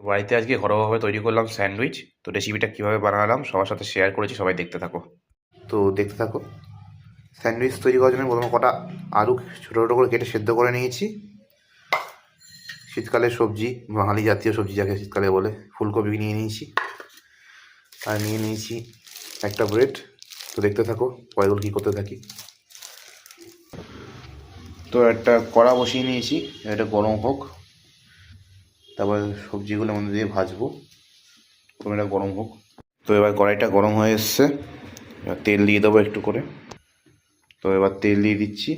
তো বাড়িতে আজকে ঘরোয়াভাবে তৈরি করলাম স্যান্ডউইচ। তো রেসিপিটা কীভাবে বানালাম, সবার সাথে শেয়ার করেছি, সবাই দেখতে থাকো। তো দেখতে থাকো, স্যান্ডউইচ তৈরি করার জন্য প্রথমে কটা আলু ছোটো ছোটো করে কেটে সেদ্ধ করে নিয়েছি। শীতকালের সবজি, বাঙালি জাতীয় সবজি যাকে শীতকালে বলে, ফুলকপি নিয়ে নিয়েছি। আর নিয়ে নিয়েছি একটা ব্রেড তো দেখতে থাকো পয়গুলো কী করতে থাকি। তো একটা কড়া বসিয়ে নিয়েছি, এটা গরম হোক। তারপর সবজিগুলো মধ্যে দিয়ে ভাজবো। এটা গরম হোক। তো এবার কড়াইটা গরম হয়ে এসছে। এবার তেল দিয়ে দেবো একটু করে। তো এবার তেল দিয়ে দিচ্ছি।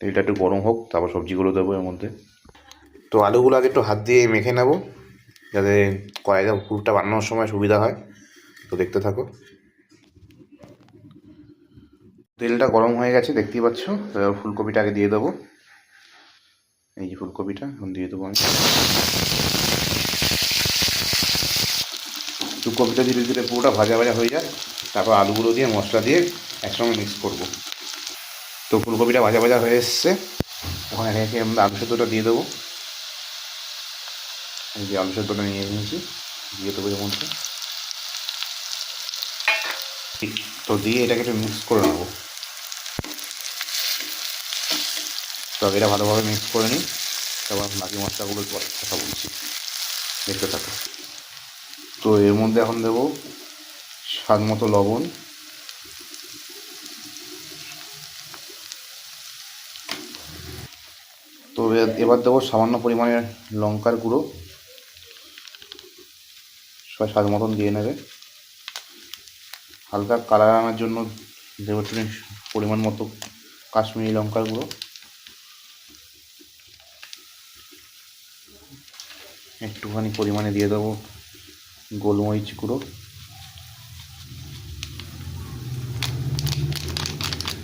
তেলটা একটু গরম হোক, তারপর সবজিগুলো দেবো এর মধ্যে। তো আলুগুলো আগে একটু হাত দিয়ে মেখে নেব, যাতে কড়াইটা পুরটা বানানোর সময় সুবিধা হয়। তো দেখতে থাকো। তেলটা গরম হয়ে গেছে, দেখতেই পাচ্ছ। ফুলকপিটা আগে দিয়ে দেবো। এই যে ফুলকপিটা, এখন দিয়ে দেবো আমি। ফুলকপিটা ধীরে ধীরে পুরোটা ভাজা ভাজা হয়ে যায়। তারপর আলুগুলো দিয়ে, মশলা দিয়ে একসঙ্গে মিক্স করব। তো ফুলকপিটা ভাজা ভাজা হয়ে এসছে। একে একে আমরা আলু সেদ্ধটা দিয়ে দেবো। এই যে আলু সেদ্ধটা নিয়ে নিয়েছি। দিয়ে দেবো এর মধ্যে। তো দিয়ে এটাকে একটু মিক্স করে নেব। তো এটা ভালোভাবে মিক্স করে নিই তারপর বাকি মশলাগুলো কথা বলছি। দেখতে থাকো তো এর মধ্যে এখন দেবো স্বাদ মতো লবণ। তো এবার দেবো সামান্য পরিমাণে লঙ্কার গুঁড়ো। সবাই স্বাদ মতন দিয়ে নেবে। হালকা কালার আনার জন্য দেবো পরিমাণ মতো কাশ্মীরি লঙ্কার গুঁড়ো। একটুখানি পরিমাণে দিয়ে দেবো গোলমরিচ গুঁড়ো।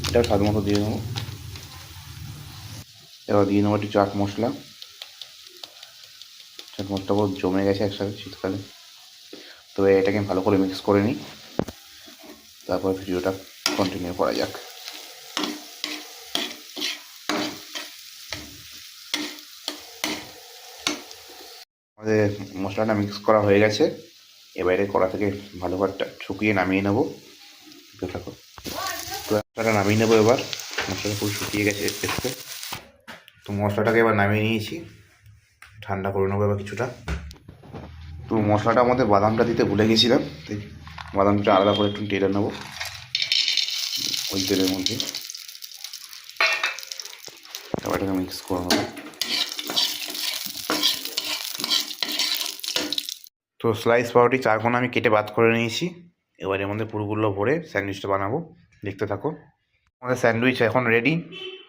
এটাও স্বাদ মতো দিয়ে দেবো। এবার দিয়ে নেব একটু চাট মশলা। চাট মশলা পুরো জমে গেছে একসাথে শীতকালে। তো এটাকে ভালো করে মিক্স করে নিই। তারপর ভিডিওটা কন্টিনিউ করা যাক। আমাদের মশলাটা মিক্স করা হয়ে গেছে। এবারে কড়া থেকে ভালো ভাতটা শুকিয়ে নামিয়ে নেব। থাকো। তো মশলাটা নামিয়ে নেব এবার। মশলাটা পুরো শুকিয়ে গেছে এসে তো মশলাটাকে এবার নামিয়ে নিয়েছি। ঠান্ডা করে নেব এবার কিছুটা। তো মশলাটা আমাদের বাদামটা দিতে ভুলে গেছিলাম, তাই বাদামটা আলাদা করে একটু টেলে নেব। ওই তেলের মধ্যে। তারপর এটাকে মিক্স করে নেব। তো স্লাইস পাউরুটি চারকোনা আমি কেটে বাদ করে নিয়েছি। এবার এর মধ্যে পুরগুলো ভরে স্যান্ডউইচটা বানাবো। দেখতে থাকো। আমাদের স্যান্ডউইচ এখন রেডি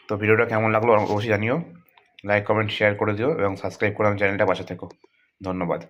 তো ভিডিওটা কেমন লাগল অবশ্যই জানিও। লাইক কমেন্ট শেয়ার করে দিও এবং সাবস্ক্রাইব করে আমার চ্যানেলটা পাশে থেকো। ধন্যবাদ।